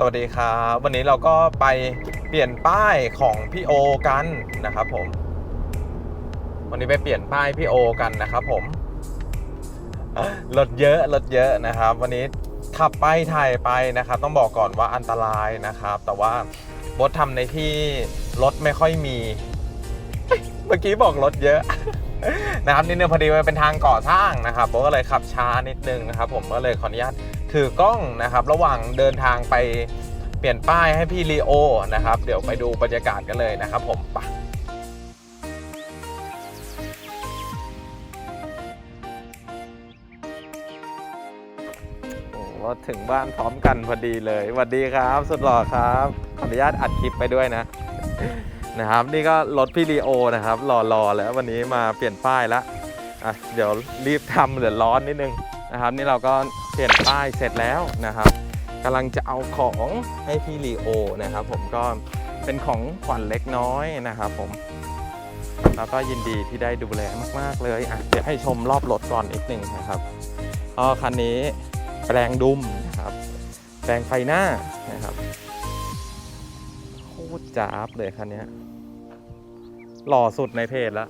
สวัสดีครับวันนี้เราก็ไปเปลี่ยนป้ายของพี่โอกันนะครับผม วันนี้ไปเปลี่ยนป้ายพี่โอกันนะครับผมรถเยอะรถเยอะนะครับ วันนี้ขับไปถ่ายไปนะครับ ต้องบอกก่อนว่าอันตรายนะครับ แต่ว่าบดทำในที่รถไม่ค่อยมี เมื่อกี้บอกรถเยอะนะครับนี่เนี่ยพอดีมันเป็นทางก่อสร้างนะครับผมก็เลยขับช้านิดนึงนะครับ ผมก็เลยขออนุญาต ถือกล้องนะครับ ระหว่างเดินทางไปเปลี่ยนป้ายให้พี่ลีโอนะครับ เดี๋ยวไปดูบรรยากาศกันเลยนะครับ ผมไปโอ้โหถึงบ้านพร้อมกันพอดีเลยสวัสดีครับ สุดหล่อครับขออนุญาตอัดคลิปไปด้วยนะนะครับ นี่ก็รถพี่ลีโอนะครับรอๆแล้ววันนี้มาเปลี่ยนป้ายแล้วอะเดี๋ยวรีบทำเหลือร้อนนิดนึงนะครับ นี่เราก็ ปลี่ยนป้ายเสร็จแล้วนะครับกำลังจะเอาของให้พี่ลีโอนะครับ ผมก็เป็นของขวัญเล็กน้อยนะครับผมแล้วก็ยินดีที่ได้ดูแลมาก ๆ เลยอะเดี๋ยวให้ชมรอบรถก่อนอีกหนึ่งนะครับก็คันนี้แปลงดุมนะครับ แปลงไฟหน้านะครับโคตรจ้าบเลยคันนี้หล่อสุดในเพจแล้ว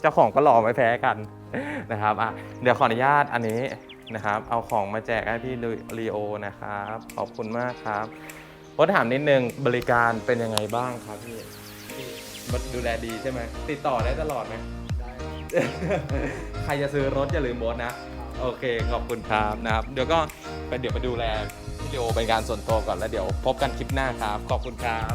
เจ้าของก็หล่อไม่แพ้กันนะครับอะเดี๋ยวขออนุญาตอันนี้ นะครับ เอาของมาแจกให้พี่ลีโอนะครับ ขอบคุณมากครับผมถามนิดนึงบริการเป็นยังไงบ้างครับพี่พี่ดูแลดีใช่ไหมติดต่อได้ตลอดไหมได้ใครจะซื้อรถอย่าลืมโบสนะ โอเค ขอบคุณครับนะครับ เดี๋ยวก็ไปเดี๋ยวไปดูแลพี่ลีโอเป็นการส่วนตัวก่อนแล้วเดี๋ยวพบกันคลิปหน้าครับ ขอบคุณครับ